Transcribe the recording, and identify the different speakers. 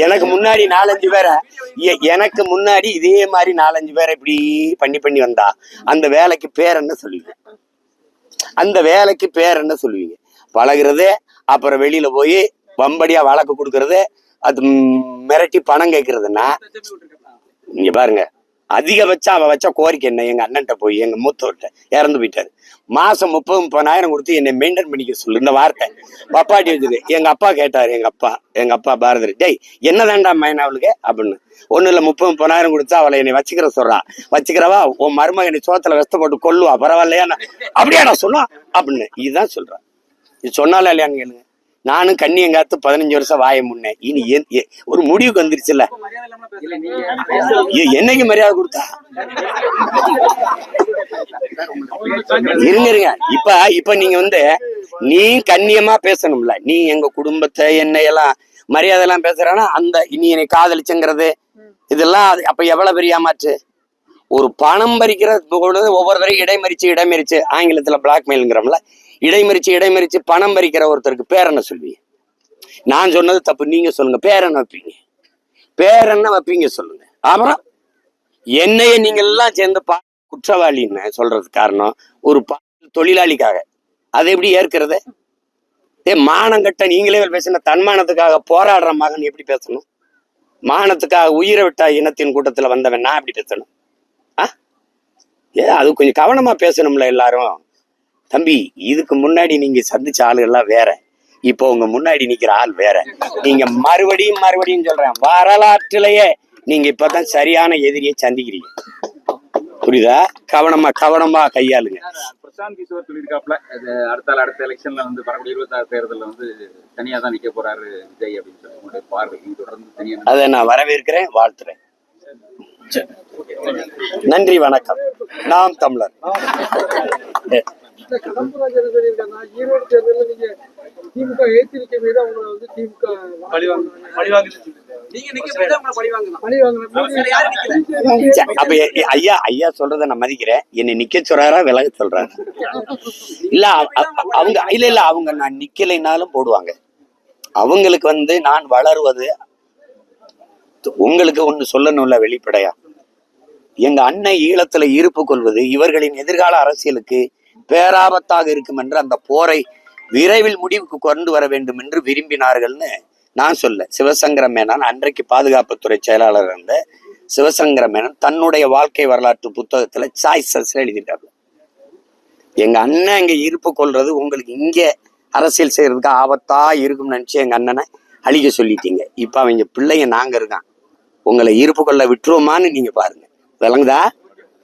Speaker 1: எனக்கு முன்னாடி நாலஞ்சு பேரை எனக்கு முன்னாடி இதே மாதிரி நாலஞ்சு பேரை இப்படி பண்ணி பண்ணி வந்தா அந்த வேலைக்கு பேர் என்ன சொல்லுவீங்க? அந்த வேலைக்கு பேர் என்ன சொல்லுவீங்க? பழகுறது அப்புறம் வெளியில போய் வம்படியா வழக்கு கொடுக்கறது அது மிரட்டி பணம் கேட்கறதுன்னா? இங்க பாருங்க. அதிகபட்சம் அவன் வச்ச கோரிக்கை என்ன? எங்க அண்ணன்ட்ட போய் எங்க மூத்தவர்கிட்ட இறந்து போயிட்டாரு. மாசம் முப்பது முப்பதாயிரம் கொடுத்து என்னை மெயின்டைன் பண்ணிக்க சொல்லு. இந்த வார்த்தை. பப்பாட்டி வச்சுது. எங்க அப்பா கேட்டாரு எங்க அப்பா எங்க அப்பா பாரதர் டேய் என்னதான்டா மைனா அவளுக்கு அப்படின்னு. ஒண்ணு இல்ல முப்பது முப்பதாயிரம் கொடுத்து அவளை என்னை வச்சுக்கிற சொல்றா. வச்சுக்கிறவா உன் மருமகனை சோத்துல வெஸ்த போட்டு கொல்லுவா. பரவாயில்லையா? அப்படியா நான் சொன்னா. அப்படின்னு. இதுதான் சொல்றேன் இது சொன்னாலும் இல்லையான்னு கேளுங்க. நானும் கண்ணியங்காத்து பதினஞ்சு வருஷம் வாய முன்னே இனி ஒரு முடிவுக்கு வந்துருச்சுல்ல? என்னைக்கு மரியாதை கொடுத்தா? இருங்க இருங்க. இப்ப இப்ப நீங்க வந்து நீ கண்ணியமா பேசணும்ல. நீ எங்க குடும்பத்தை என்னை எல்லாம் மரியாதை எல்லாம் பேசுறானா அந்த நீ என்னை காதலிச்சுங்கிறது இதெல்லாம் அது- அப்ப எவ்வளவு பெரிய மாற்று ஒரு பணம் பறிக்கிற பொழுது ஒவ்வொரு இடைமறிச்சு இடைமறிச்சு ஆங்கிலத்துல பிளாக்மெயிலுங்கிறோம்ல இடைமறிச்சு இடைமறிச்சு பணம் பறிக்கிற ஒருத்தருக்கு பேர் என்ன சொல்வீங்க நான் சொன்னது தப்பு நீங்க சொல்லுங்க. பேர் என்ன வைப்பீங்க? பேர் என்ன வைப்பீங்க சொல்லுங்க. அப்புறம் என்னைய நீங்க எல்லாம் சேர்ந்து பா குற்றவாளின்னு சொல்றது காரணம் ஒரு பா தொழிலாளிக்காக. அதை எப்படி ஏற்கிறது? ஏ மானம் கட்ட நீங்களே பேசின தன்மானத்துக்காக போராடுற மகன் எப்படி பேசணும்? மானத்துக்காக உயிரை விட்டா இனத்தின் கூட்டத்துல வந்தவன் நான் எப்படி பேசணும்? ஆ? ஏ அது கொஞ்சம் கவனமா பேசணும்ல எல்லாரும். தம்பி இதுக்கு முன்னாடி நீங்க சந்திச்ச ஆளுகள்லாம் வேற. இப்போ உங்க முன்னாடி நிக்கிற ஆள் வேற. நீங்க மறுபடியும் மறுபடியும் சொல்றேன் வரலாற்றிலேயே நீங்க இப்பதான் சரியான எதிரியை சந்திக்கிறீங்க. புரியுதா? கவனமா கவனமா கையாளுங்க.
Speaker 2: பிரசாந்த் கிஷோர் சொல்லியிருக்காப்ல அடுத்த அடுத்த எலெக்ஷன்ல வந்து வரக்கூடிய இருபத்தாறு தேர்தலில் வந்து தனியா தான் நிக்க போறாரு விஜய் அப்படின்னு சொல்லி உங்களுடைய பார்வை நீங்க தொடர்ந்து தனியா
Speaker 1: அதை நான் வரவேற்கிறேன் வாழ்த்துறேன். நன்றி வணக்கம். நாம் தமிழர்.
Speaker 3: இந்த கடம்பூராஜ் என்ன சொல்லியிருக்காங்கன்னா ஈரோடு தேர்தலில் நீங்க திமுக ஏத்திருக்க மீது அவங்க வந்து திமுக
Speaker 1: அப்ப ஐயா ஐயா சொல்றத நான் மதிக்கிறேன். என்னை நிக்க சொல்றாரா விலக சொல்றாரா? இல்ல அவ- அவ- அவங்க இல்ல இல்ல அவங்க நான் நிக்கலைனாலும் போடுவாங்க. அவங்களுக்கு வந்து நான் வளருவது உங்களுக்கு ஒண்ணு சொல்லணும்ல வெளிப்படையா? எங்க அண்ணன் ஈழத்துல இருப்பு கொள்வது இவர்களின் எதிர்கால அரசியலுக்கு பேராபத்தாக இருக்கும் என்று அந்த போரை விரைவில் முடிவுக்கு கொண்டு வர வேண்டும் என்று விரும்பினார்கள்னு நான் சொல்ல. சிவசங்கர மேனன் அன்றைக்கு பாதுகாப்புத்துறை செயலாளர் இருந்த சிவசங்கர மேனன் தன்னுடைய வாழ்க்கை வரலாற்று புத்தகத்துல சாய்ஸஸ் எழுதிட்டாரு எங்க அண்ணன் இங்க இருப்பு கொள்றது உங்களுக்கு இங்க அரசியல் செய்யறதுக்கு ஆபத்தா இருக்கும்னு நினைச்சு எங்க அண்ணனை அழிக்க சொல்லிட்டீங்க. இப்ப அவங்க பிள்ளைங்க நாங்க இருக்கான் உங்களை இருப்பு கொள்ள விட்டுருவோமான்னு நீங்க பாருங்க. விளங்குதா?